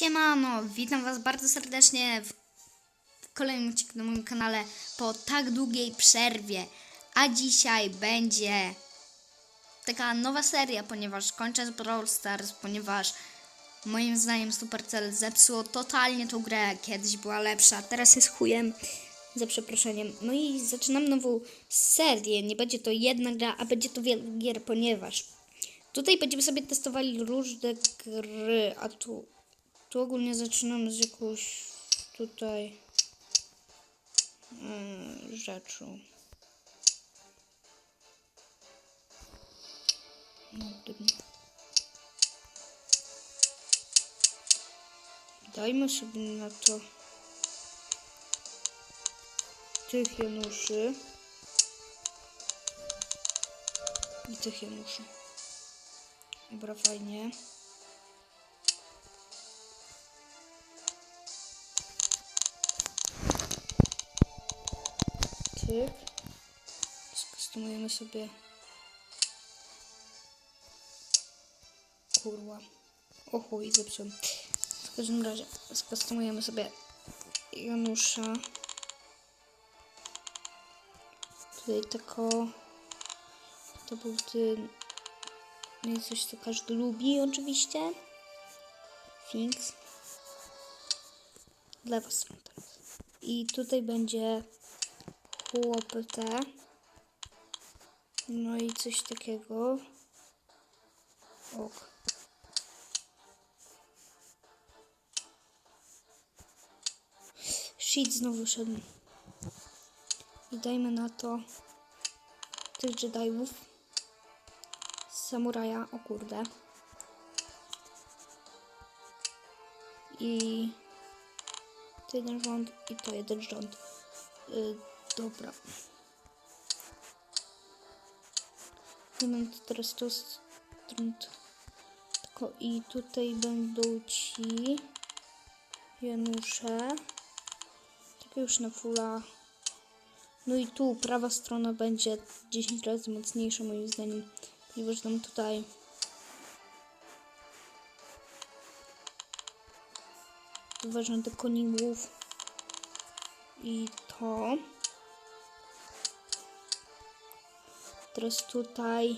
Siemano, witam was bardzo serdecznie w kolejnym odcinku na moim kanale po tak długiej przerwie. A dzisiaj będzie taka nowa seria, ponieważ kończę z Brawl Stars, ponieważ moim zdaniem Supercell zepsuło totalnie tą grę. Kiedyś była lepsza, teraz jest chujem. Za przeproszeniem. No i zaczynam nową serię. Nie będzie to jedna gra, a będzie to wiele gier, ponieważ tutaj będziemy sobie testowali różne gry, a tu tu ogólnie zaczynamy z jakąś tutaj mm, rzeczą. No. Dajmy sobie na to tych Januszy i tych Januszy. Dobra, fajnie. Skostumujemy sobie. Kurwa. O chuj, zepsułem. W każdym razie skostumujemy sobie Janusza. Tutaj tylko to był ten no i coś co każdy lubi oczywiście. Finks. Dla was teraz. I tutaj będzie chłopy te. No i coś takiego. Ok. Shit znowu szedł. I dajmy na to tych Jediów. Samuraja, o kurde. I to jeden rząd i to jeden rząd. Y, dobra. Nie mam teraz to stąd. Tylko i tutaj będą ci Janusze. Tak już na fula. No i tu prawa strona będzie 10 razy mocniejsza moim zdaniem. Ponieważ nam tutaj uważam do koningów i to. Teraz tutaj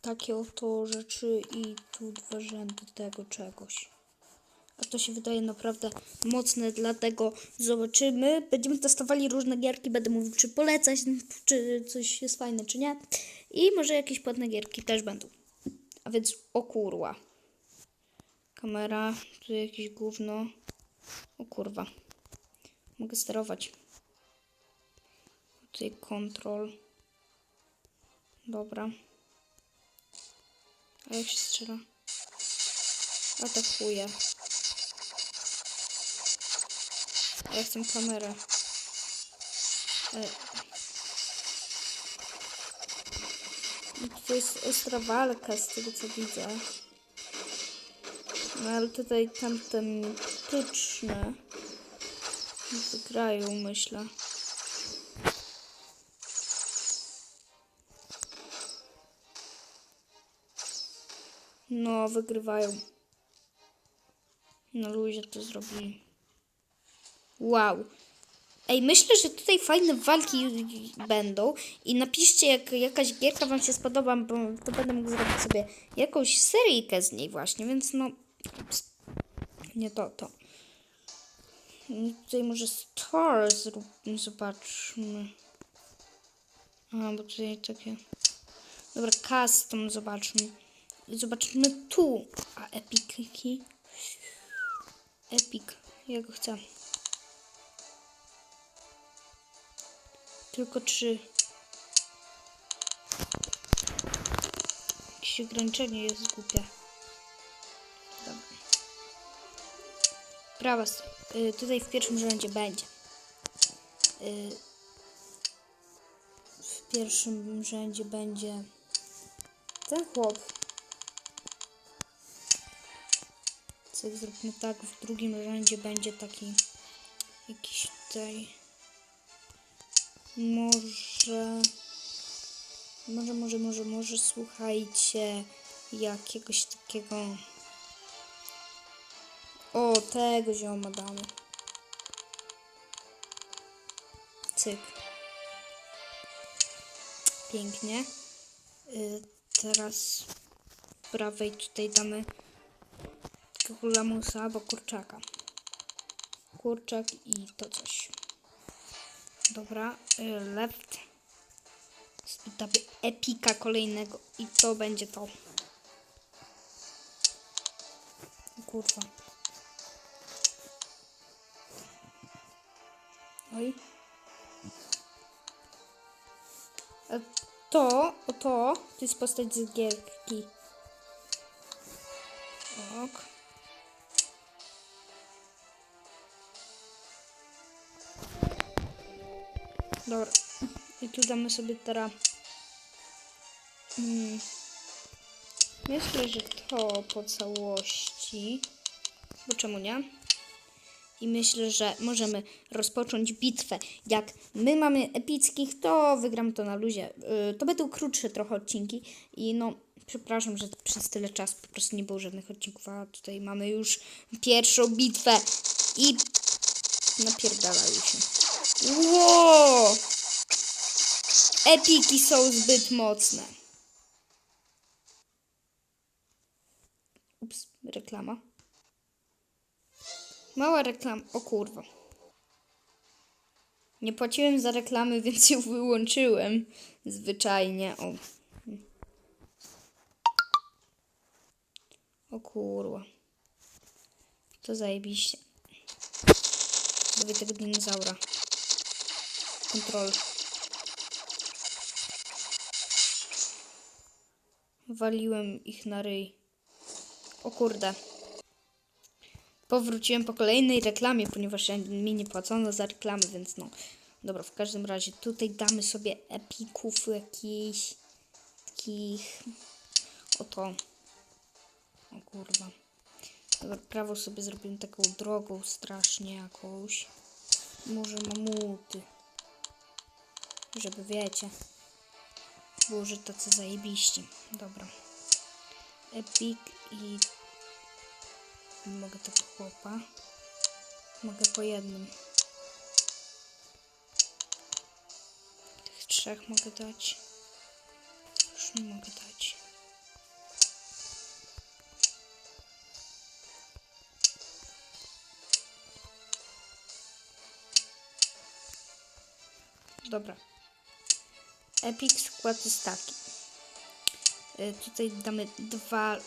takie oto rzeczy i tu dwa rzędy tego czegoś. A to się wydaje naprawdę mocne, dlatego zobaczymy. Będziemy testowali różne gierki, będę mówił, czy polecać, czy coś jest fajne, czy nie. I może jakieś płatne gierki też będą. A więc o kurwa. Kamera, tu jakieś gówno. O kurwa. Mogę sterować. Tutaj kontrol. Dobra. A jak się strzela? Atakuję. A ja chcę kamerę. E. I To jest ostra walka z tego co widzę. No ale tutaj tamten tyczne wygrają, myślę. No, wygrywają. Na luzie to zrobili. Wow. Ej, myślę, że tutaj fajne walki będą i napiszcie, jak jakaś gierka wam się spodoba, bo to będę mógł zrobić sobie jakąś seryjkę z niej właśnie, więc no... Ups. Nie to, to. I tutaj może Star zobaczmy. A, bo tutaj takie... Dobra, custom zobaczmy. Zobaczmy tu. A epiki. Epic. Ja go chcę. Tylko trzy. Jakieś ograniczenie jest głupie. Dobra. Prawa. Y, tutaj w pierwszym rzędzie będzie. Y, w pierwszym rzędzie będzie ten chłop. Cyk, zróbmy tak. W drugim rzędzie będzie taki jakiś tutaj. Może. Może, może, może, może słuchajcie. jakiegoś takiego... O, tego zioma damy. Cyk. Pięknie. Y, teraz prawej tutaj damy takiego lamusa albo kurczaka. Kurczak i to coś. Dobra, y, left. Damy epika kolejnego i to będzie to. Kurwa. Oj. A to, o to, to jest postać z gierki. Tu damy sobie teraz... Mm. Myślę, że to po całości. Bo czemu nie? I myślę, że możemy rozpocząć bitwę. Jak my mamy epickich, to wygram to na luzie. Yy, to będą krótsze trochę odcinki. I no, przepraszam, że przez tyle czasu po prostu nie było żadnych odcinków. A tutaj mamy już pierwszą bitwę. I napierdalają się. Wow! Epiki są zbyt mocne. Ups, reklama. Mała reklama. O kurwa. Nie płaciłem za reklamy, więc ją wyłączyłem. Zwyczajnie. O. O kurwa. To zajebiście. Tego dinozaura. Kontrol. Waliłem ich na ryj. O kurde. Powróciłem po kolejnej reklamie, ponieważ mi nie płacono za reklamy, więc no. Dobra, w każdym razie tutaj damy sobie epików jakichś takich. Oto. O kurwa. Dobra, prawo sobie zrobimy taką drogą strasznie jakąś. Może mamuty. Żeby wiecie. Było, że tacy zajebiści. Dobra. Epic i mogę tego chłopa. Mogę po jednym. Tych trzech mogę dać. Już nie mogę dać. Dobra. Epic skład jest taki. Y, Tutaj damy dwa y,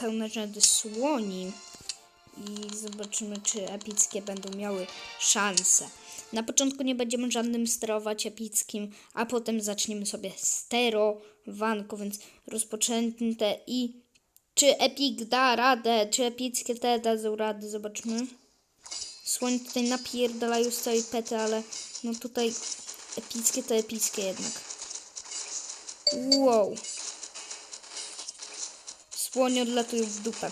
pełne rzędy słoni i zobaczymy, czy epickie będą miały szanse. Na początku nie będziemy żadnym sterować epickim, a potem zaczniemy sobie sterowanko, więc rozpoczęte i czy epic da radę, czy epickie te dadzą radę, zobaczmy. Słoń tutaj napierdalają z całej pety, ale no tutaj epickie to epickie jednak. Wow. Słonie odlatują w dupę.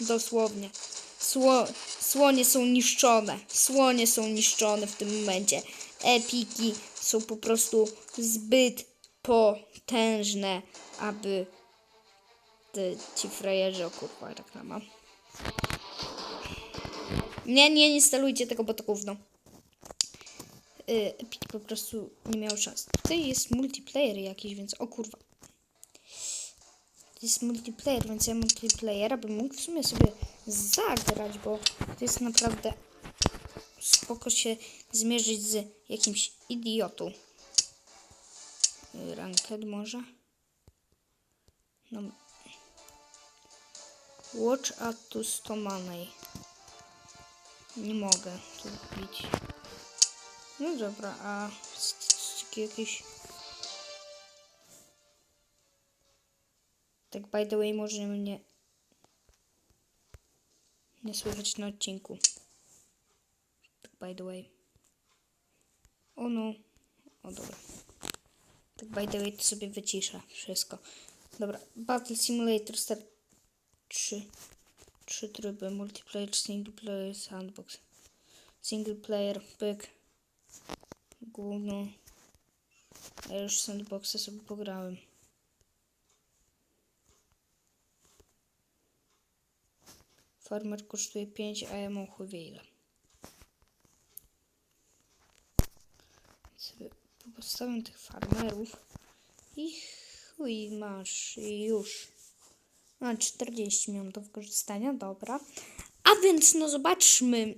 Dosłownie. Sło, słonie są niszczone. Słonie są niszczone w tym momencie. Epiki są po prostu zbyt potężne, aby te, ci frajerzy, o kurwa, reklama. Nie, nie, nie instalujcie tego, bo to gówno. Y, Epic po prostu nie miał szans. Tutaj jest multiplayer jakiś, więc o kurwa. To jest multiplayer, więc ja multiplayera bym mógł w sumie sobie zagrać, bo to jest naprawdę spoko się zmierzyć z jakimś idiotą. Ranked może? No. Watch at to stomanej. Nie mogę tu bić. No dobra, a jakieś... Tak by the way może mnie nie słychać na odcinku. Tak by the way. O no. O dobra. Tak by the way to sobie wyciszę wszystko. Dobra. Battle Simulator Start 3. Trzy tryby. Multiplayer, single player, sandbox. Single player, pyk. Gówno. Ja już sandboxy sobie pograłem. Farmer kosztuje 5, a ja mam chuj ile. Sobie postawiam tych farmerów i chuj masz i już. A 40 mam do wykorzystania, dobra. A więc no zobaczmy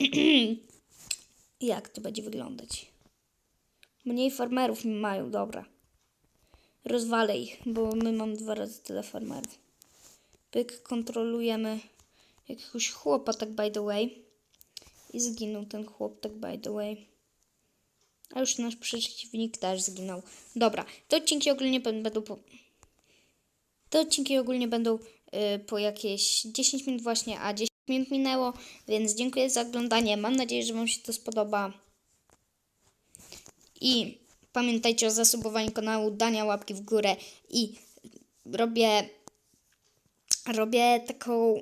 jak to będzie wyglądać. Mniej farmerów mają, dobra. Rozwalę ich, bo my mamy dwa razy tyle farmerów. Pyk, kontrolujemy jakiegoś chłopa, tak by the way. I zginął ten chłop, tak by the way. A już nasz przeciwnik też zginął. Dobra, te odcinki ogólnie bę- będą po... Te odcinki ogólnie będą y, po jakieś 10 minut właśnie, a 10 minut minęło, więc dziękuję za oglądanie. Mam nadzieję, że Wam się to spodoba. I pamiętajcie o zasubowaniu kanału, dania łapki w górę i robię robię taką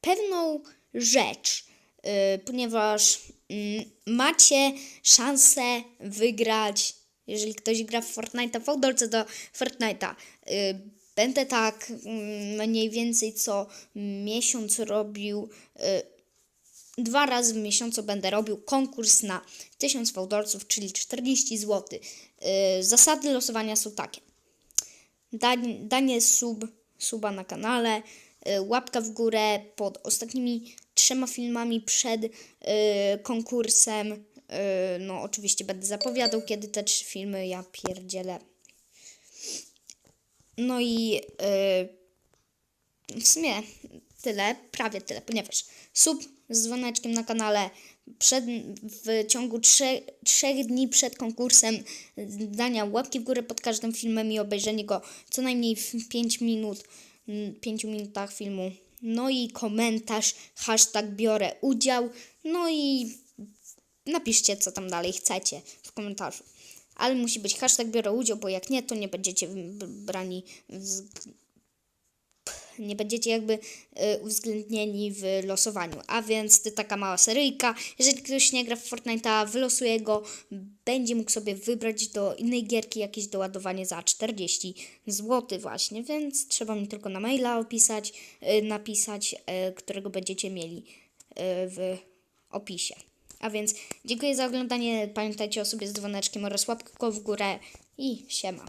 pewną rzecz, yy, ponieważ mm, macie szansę wygrać, jeżeli ktoś gra w Fortnite'a, w Outdoorce do Fortnite'a. Yy, będę tak mm, mniej więcej co miesiąc robił yy, Dwa razy w miesiącu będę robił konkurs na 1000 fałdolców, czyli 40 zł. Yy, zasady losowania są takie. Danie, danie sub, suba na kanale, yy, łapka w górę pod ostatnimi trzema filmami przed yy, konkursem. No oczywiście będę zapowiadał, kiedy te trzy filmy ja pierdzielę. No i yy, w sumie tyle, prawie tyle, ponieważ sub z dzwoneczkiem na kanale przed, w ciągu trzech, trzech dni przed konkursem dania łapki w górę pod każdym filmem i obejrzenie go co najmniej w 5 minut, 5 minutach filmu. No i komentarz, hashtag biorę udział, no i napiszcie co tam dalej chcecie w komentarzu. Ale musi być hashtag biorę udział, bo jak nie, to nie będziecie brani w nie będziecie jakby y, uwzględnieni w losowaniu. A więc to taka mała seryjka. Jeżeli ktoś nie gra w Fortnite'a, wylosuje go, będzie mógł sobie wybrać do innej gierki jakieś doładowanie za 40 zł właśnie, więc trzeba mi tylko na maila opisać, y, napisać, y, którego będziecie mieli w opisie. A więc dziękuję za oglądanie. Pamiętajcie o sobie z dzwoneczkiem oraz łapką w górę i siema.